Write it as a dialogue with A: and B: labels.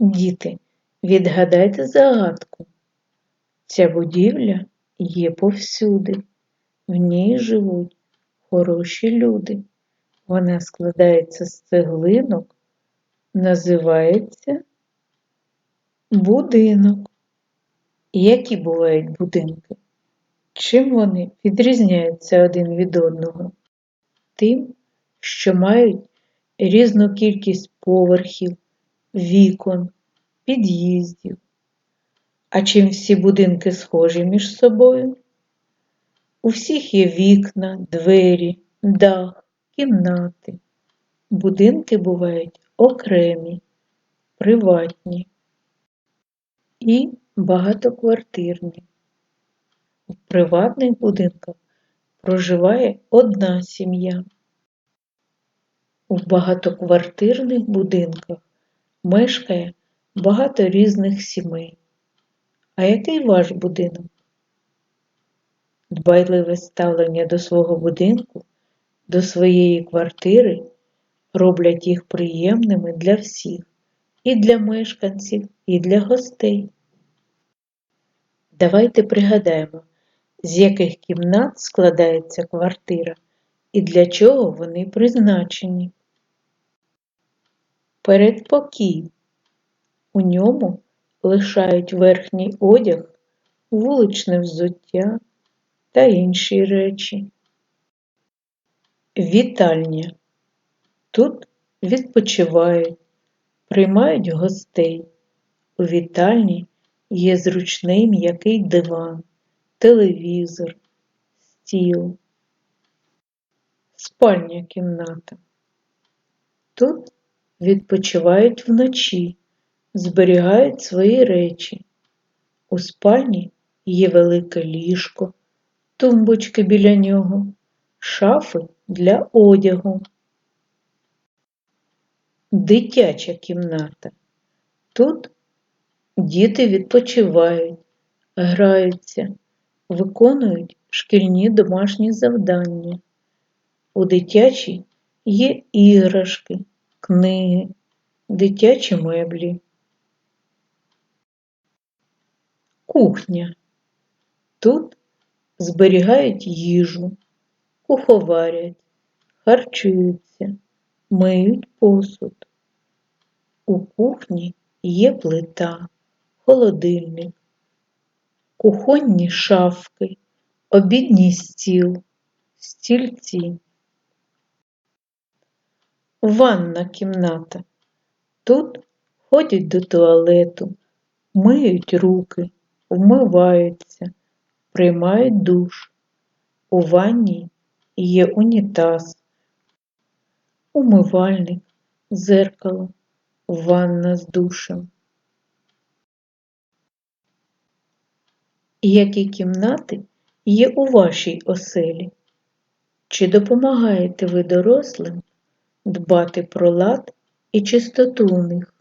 A: Діти, відгадайте загадку. Ця будівля є повсюди, в ній живуть хороші люди. Вона складається з цеглинок, називається будинок. Які бувають будинки? Чим вони відрізняються один від одного? Тим, що мають різну кількість поверхів, вікон, під'їздів. А чим всі будинки схожі між собою? У всіх є вікна, двері, дах, кімнати. Будинки бувають окремі, приватні і багатоквартирні. В приватних будинках проживає одна сім'я. У багатоквартирних будинках мешкає багато різних сімей. А який ваш будинок? Дбайливе ставлення до свого будинку, до своєї квартири роблять їх приємними для всіх, і для мешканців, і для гостей. Давайте пригадаємо, з яких кімнат складається квартира і для чого вони призначені. Передпокій. У ньому лишають верхній одяг, вуличне взуття та інші речі. Вітальня. Тут відпочивають, приймають гостей. У вітальні є зручний м'який диван, телевізор, стіл, спальня кімната. Тут відпочивають вночі, зберігають свої речі. У спальні є велике ліжко, тумбочки біля нього, шафи для одягу. Дитяча кімната. Тут діти відпочивають, граються, виконують шкільні домашні завдання. У дитячій є іграшки, книги, дитячі меблі. Кухня. Тут зберігають їжу, куховарять, харчуються, миють посуд. У кухні є плита, холодильник, кухонні шафки, обідній стіл, стільці. Ванна кімната. Тут ходять до туалету, миють руки, вмиваються, приймають душ. У ванні є унітаз, умивальник, зеркало, ванна з душем. Які кімнати є у вашій оселі? Чи допомагаєте ви дорослим дбати про лад і чистоту у них?